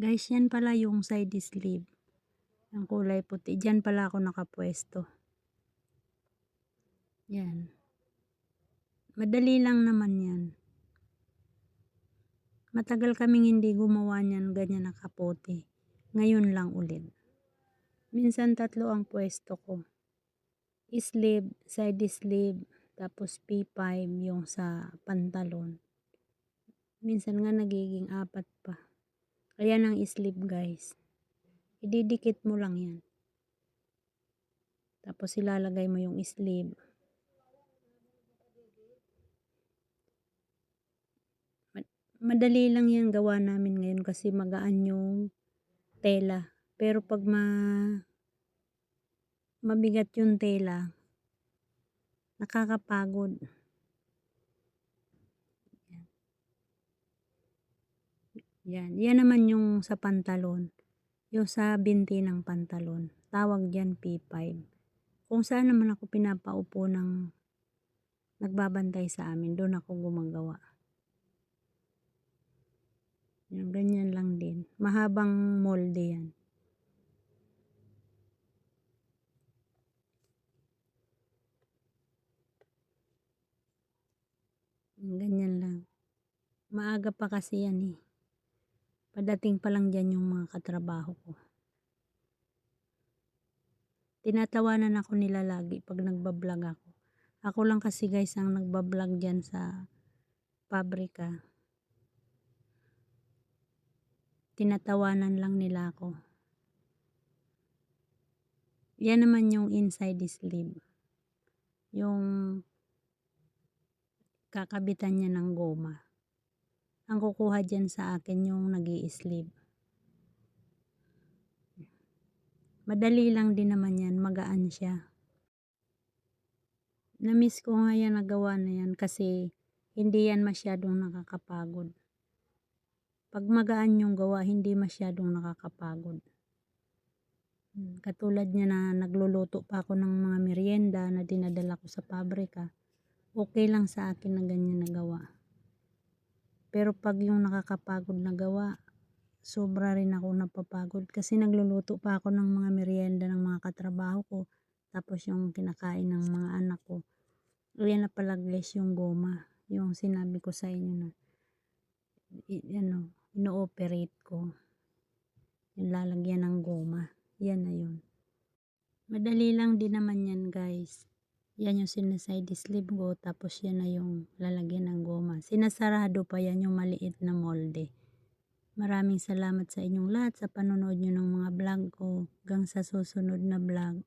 Guys, yan pala yung side sleeve. Ang kulay puti. Diyan pala ako nakapwesto. Yan. Madali lang naman yan. Matagal kaming hindi gumawa niyan ganyan nakaputi. Ngayon lang ulit. Minsan tatlo ang pwesto ko. Sleeve, side sleeve, tapos P5 yung sa pantalon. Minsan nga nagiging apat pa. Ayan ang sleeve guys. Ididikit mo lang yan. Tapos ilalagay mo yung sleeve. Madali lang yan gawa namin ngayon kasi magaan yung tela. Pero pag ma mabigat yung tela, nakakapagod. Yan. Yan naman yung sa pantalon. Yung sa binti ng pantalon. Tawag dyan P5. Kung saan naman ako pinapaupo ng nagbabantay sa amin, doon ako gumagawa. Yan, ganyan lang din. Mahabang molde yan. Ganyan lang. Maaga pa kasi yan eh. Padating pa lang dyan yung mga katrabaho ko. Tinatawanan ako nila lagi pag nagbablog ako. Ako lang kasi guys ang nagbablog dyan sa pabrika. Tinatawanan lang nila ako. Yan naman yung inside sleeve. Yung kakabitan niya ng goma. Ang kukuha dyan sa akin yung nag sleeve Madali lang din naman yan, magaan siya. Namiss ko nga yan nagawa na yan kasi hindi yan masyadong nakakapagod. Pag magaan yung gawa, hindi masyadong nakakapagod. Katulad niya na nagluluto pa ako ng mga merienda na dinadala ko sa pabrika. Okay lang sa akin na ganyan na gawa. Pero pag yung nakakapagod na gawa, sobra rin ako napapagod kasi nagluluto pa ako ng mga merienda ng mga katrabaho ko. Tapos yung kinakain ng mga anak ko. Ayan na pala guys yung goma. Yung sinabi ko sa inyo na ano, ino-operate ko. Yung lalagyan ng goma. Yan na yun. Madali lang din naman yan guys. Yan yung sinaside sleeve ko. Tapos yan na yung lalagyan ng goma. Sinasarado pa yan yung maliit na molde. Maraming salamat sa inyong lahat sa panonood nyo ng mga vlog ko. Hanggang sa susunod na vlog.